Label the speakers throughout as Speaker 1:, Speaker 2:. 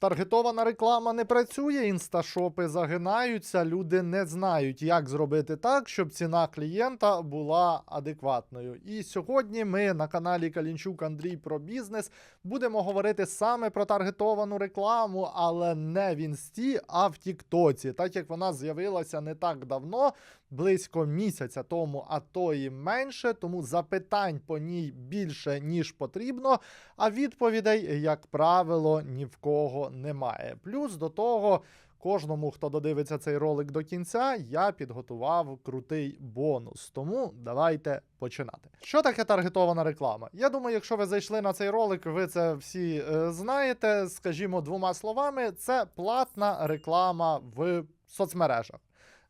Speaker 1: Таргетована реклама не працює, інсташопи загинаються, люди не знають, як зробити так, щоб ціна клієнта була адекватною. І сьогодні ми на каналі Калінчук Андрій про бізнес будемо говорити саме про таргетовану рекламу, але не в інсті, а в Тіктоці, так як вона з'явилася не так давно, близько місяця тому, а то і менше. Тому запитань по ній більше ніж потрібно. А відповідей, як правило, ні в кого немає. Плюс до того, кожному, хто додивиться цей ролик до кінця, я підготував крутий бонус. Тому давайте починати. Що таке таргетована реклама? Я думаю, якщо ви зайшли на цей ролик, ви це всі е, знаєте. Скажімо двома словами, це платна реклама в соцмережах.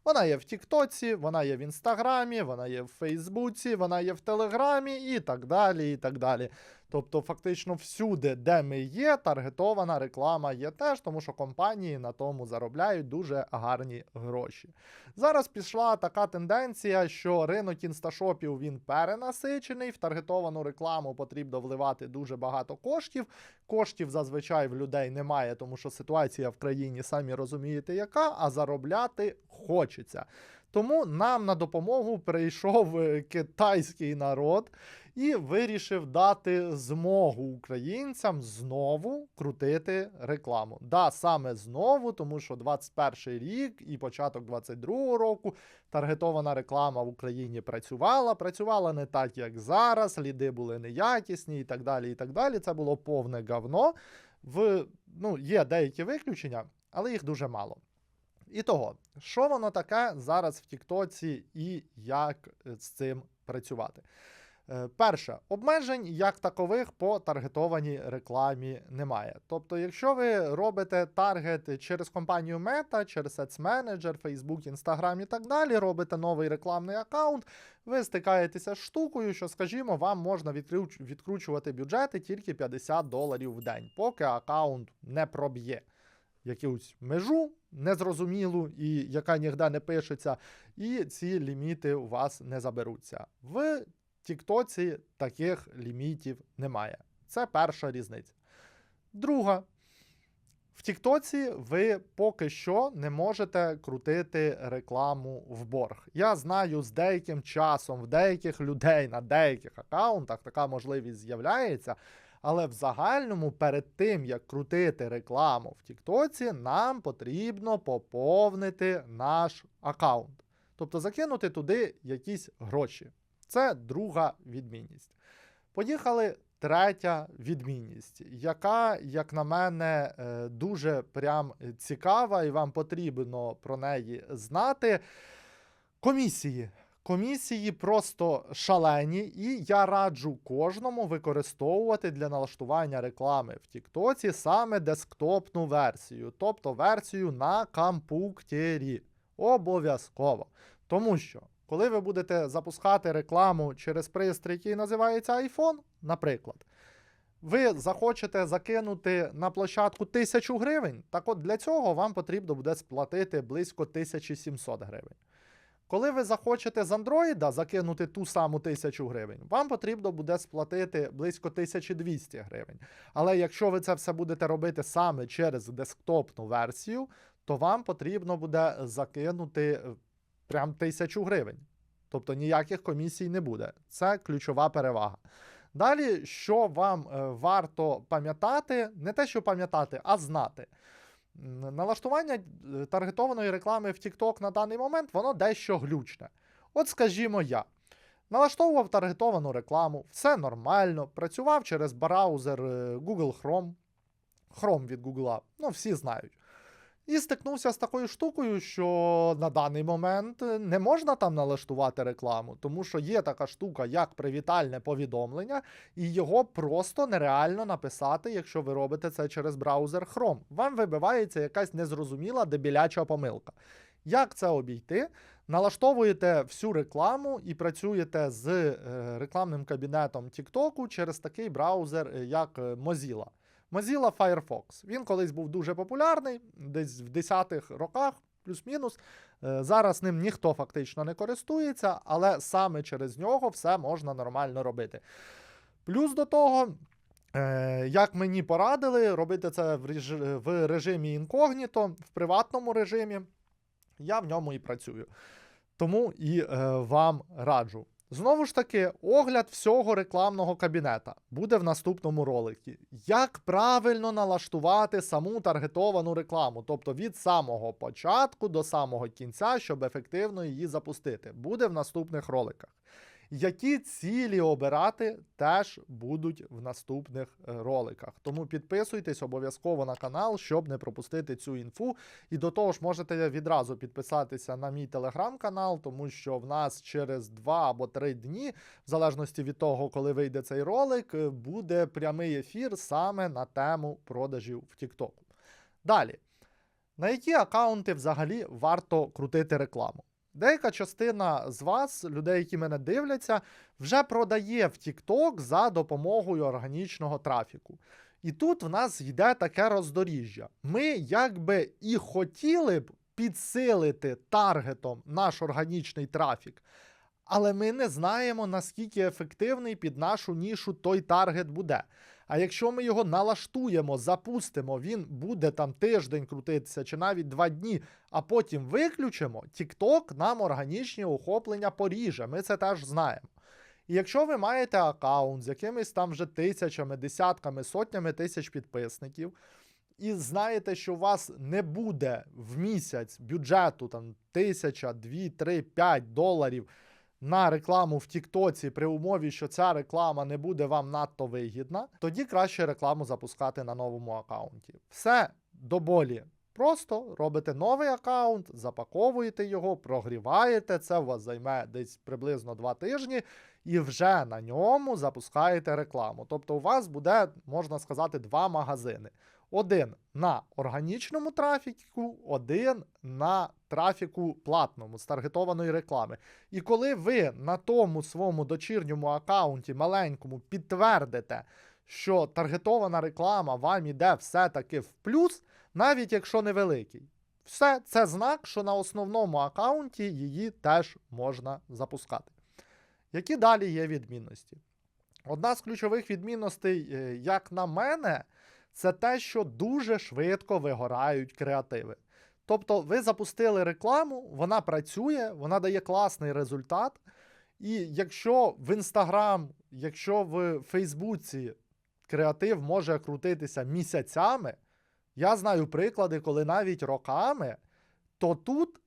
Speaker 1: Вона є в Тіктоці, вона є в Інстаграмі, вона є в Фейсбуці, вона є в Телеграмі і так далі. і так далі. Тобто, фактично, всюди, де ми є, таргетована реклама є теж, тому що компанії на тому заробляють дуже гарні гроші. Зараз пішла така тенденція, що ринок інсташопів він перенасичений. В таргетовану рекламу потрібно вливати дуже багато коштів. Коштів зазвичай в людей немає, тому що ситуація в країні, самі розумієте, яка, а заробляти хочеться. Тому нам на допомогу прийшов е, китайський народ і вирішив дати змогу українцям знову крутити рекламу. Да, саме знову, тому що 21 рік і початок 22 року таргетована реклама в Україні працювала. Працювала не так, як зараз. Ліди були неякісні і так далі. І так далі. Це було повне говно. В ну, є деякі виключення, але їх дуже мало. І того, що воно таке зараз в Тіктоці і як е, з цим працювати? Е, Перше, обмежень як такових по таргетованій рекламі немає. Тобто, якщо ви робите таргет через компанію Meta, через Ads Manager, Facebook, Instagram і так далі, робите новий рекламний аккаунт, ви стикаєтеся з штукою, що, скажімо, вам можна відкручувати бюджети тільки 50 доларів в день, поки аккаунт не проб'є якусь межу незрозумілу і яка ніде не пишеться, і ці ліміти у вас не заберуться. В Тіктоці таких лімітів немає. Це перша різниця. Друга. В Тіктоці ви поки що не можете крутити рекламу в борг. Я знаю, з деяким часом в деяких людей на деяких аккаунтах така можливість з'являється. Але в загальному, перед тим як крутити рекламу в Тіктоці, нам потрібно поповнити наш аккаунт. Тобто закинути туди якісь гроші. Це друга відмінність. Поїхали третя відмінність, яка, як на мене, е, дуже прям цікава, і вам потрібно про неї знати. Комісії. Комісії просто шалені, і я раджу кожному використовувати для налаштування реклами в Тіктоці саме десктопну версію, тобто версію на компуктері. Обов'язково. Тому що, коли ви будете запускати рекламу через пристрій, який називається iPhone, наприклад, ви захочете закинути на площадку 1000 гривень, так от для цього вам потрібно буде сплатити близько 1700 гривень. Коли ви захочете з Android закинути ту саму 1000 гривень, вам потрібно буде сплатити близько 1200 гривень. Але якщо ви це все будете робити саме через десктопну версію, то вам потрібно буде закинути е, прям 1000 гривень. Тобто ніяких комісій не буде. Це ключова перевага. Далі, що вам е, варто пам'ятати, не те, що пам'ятати, а знати. Налаштування е, таргетованої реклами в TikTok на даний момент воно дещо глючне. От скажімо я. Налаштовував таргетовану рекламу, все нормально, працював через браузер е, Google Chrome, Chrome від Google, ну всі знають. І стикнувся з такою штукою, що на даний момент не можна там налаштувати рекламу, тому що є така штука, як привітальне повідомлення, і його просто нереально написати, якщо ви робите це через браузер Chrome. Вам вибивається якась незрозуміла дебіляча помилка. Як це обійти? Налаштовуєте всю рекламу і працюєте з е, рекламним кабінетом TikTok через такий браузер, е, як е, Mozilla. Mozilla Firefox. Він колись був дуже популярний, десь в 10-х роках, плюс-мінус. Е, Зараз ним ніхто фактично не користується, але саме через нього все можна нормально робити. Плюс до того. Е, як мені порадили, робити це в, режимі інкогніто, в приватному режимі. Я в ньому і працюю. Тому і е, вам раджу. Знову ж таки, огляд всього рекламного кабінета буде в наступному роликі. Як правильно налаштувати саму таргетовану рекламу, тобто від самого початку до самого кінця, щоб ефективно її запустити, буде в наступних роликах. Які цілі обирати, теж будуть в наступних е, роликах. Тому підписуйтесь обов'язково на канал, щоб не пропустити цю інфу. І до того ж, можете відразу підписатися на мій телеграм-канал, тому що в нас через 2 або 3 дні, в залежності від того, коли вийде цей ролик, е, буде прямий ефір саме на тему продажів в Тіктоку. Далі, на які аккаунти взагалі варто крутити рекламу? Деяка частина з вас, людей, які мене дивляться, вже продає в TikTok за допомогою органічного трафіку. І тут в нас йде таке роздоріжжя. Ми якби і хотіли б підсилити таргетом наш органічний трафік, але ми не знаємо, наскільки ефективний під нашу нішу той таргет буде. А якщо ми його налаштуємо, запустимо, він буде там тиждень крутитися чи навіть два дні, а потім виключимо, TikTok нам органічні охоплення поріже. Ми це теж знаємо. І якщо ви маєте аккаунт з якимись там вже тисячами, десятками, сотнями тисяч підписників, і знаєте, що у вас не буде в місяць бюджету там тисяча, дві, три, п'ять доларів на рекламу в Тіктоці при умові, що ця реклама не буде вам надто вигідна, тоді краще рекламу запускати на новому аккаунті. Все до болі. Просто робите новий аккаунт, запаковуєте його, прогріваєте. Це у вас займе десь приблизно 2 тижні, і вже на ньому запускаєте рекламу. Тобто, у вас буде, можна сказати, два магазини. Один на органічному трафіку, один на трафіку платному з таргетованої реклами. І коли ви на тому своєму дочірньому аккаунті маленькому підтвердите, що таргетована реклама вам іде все-таки в плюс, навіть якщо невеликий, все це знак, що на основному аккаунті її теж можна запускати. Які далі є відмінності? Одна з ключових відмінностей, е, як на мене, це те, що дуже швидко вигорають креативи. Тобто, ви запустили рекламу, вона працює, вона дає класний результат. І якщо в Інстаграм, якщо в Фейсбуці креатив може крутитися місяцями, я знаю приклади, коли навіть роками, то тут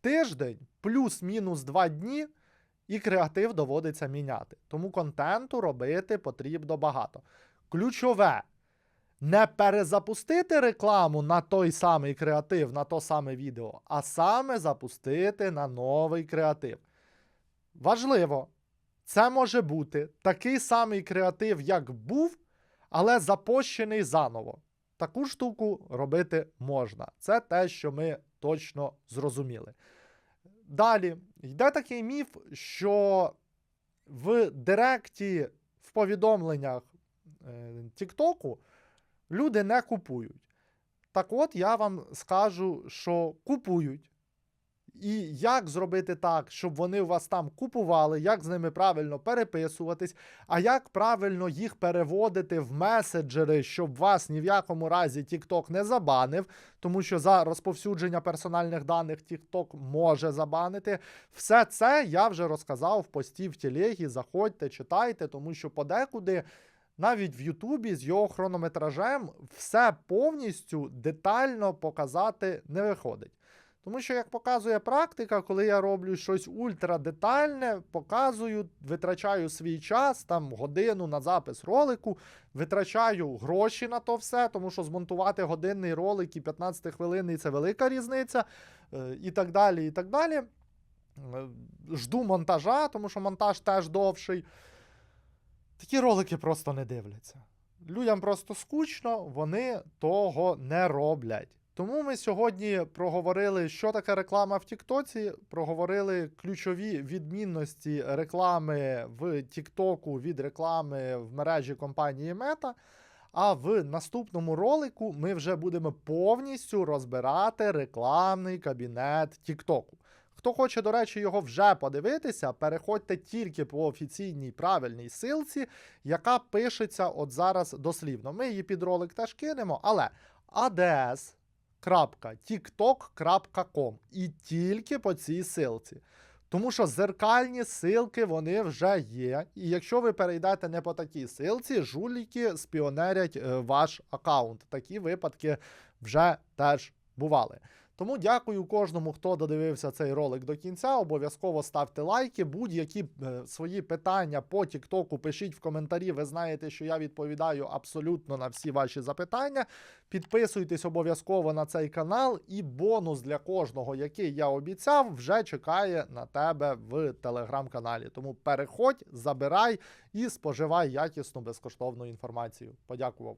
Speaker 1: тиждень плюс-мінус два дні, і креатив доводиться міняти. Тому контенту робити потрібно багато. Ключове не перезапустити рекламу на той самий креатив, на то саме відео, а саме запустити на новий креатив. Важливо, це може бути такий самий креатив, як був, але запущений заново. Таку штуку робити можна. Це те, що ми точно зрозуміли. Далі, йде такий міф, що в Директі, в повідомленнях е, Тіктоку люди не купують. Так от я вам скажу, що купують. І як зробити так, щоб вони у вас там купували, як з ними правильно переписуватись, а як правильно їх переводити в меседжери, щоб вас ні в якому разі TikTok не забанив, тому що за розповсюдження персональних даних TikTok може забанити. Все це я вже розказав в пості в телегі. Заходьте, читайте, тому що подекуди навіть в Ютубі з його хронометражем все повністю детально показати не виходить. Тому що, як показує практика, коли я роблю щось ультрадетальне, показую, витрачаю свій час, там годину на запис ролику, витрачаю гроші на то все, тому що змонтувати годинний ролик і 15 хвилин це велика різниця, е, і так далі. і так далі. Е, жду монтажа, тому що монтаж теж довший. Такі ролики просто не дивляться. Людям просто скучно, вони того не роблять. Тому ми сьогодні проговорили, що таке реклама в Тіктоці, проговорили ключові відмінності реклами в Тіктоку від реклами в мережі компанії Мета. А в наступному ролику ми вже будемо повністю розбирати рекламний кабінет Тіктоку. Хто хоче, до речі, його вже подивитися, переходьте тільки по офіційній правильній силці, яка пишеться от зараз дослівно. Ми її під ролик теж кинемо, але ads.tiktok.com і тільки по цій силці. Тому що зеркальні силки вони вже є. І якщо ви перейдете не по такій силці, жуліки спіонерять е, ваш аккаунт. Такі випадки вже теж бували. Тому дякую кожному, хто додивився цей ролик до кінця. Обов'язково ставте лайки. Будь-які е, свої питання по Тіктоку пишіть в коментарі. Ви знаєте, що я відповідаю абсолютно на всі ваші запитання. Підписуйтесь обов'язково на цей канал, і бонус для кожного, який я обіцяв, вже чекає на тебе в телеграм-каналі. Тому переходь, забирай і споживай якісну безкоштовну інформацію. Подякував.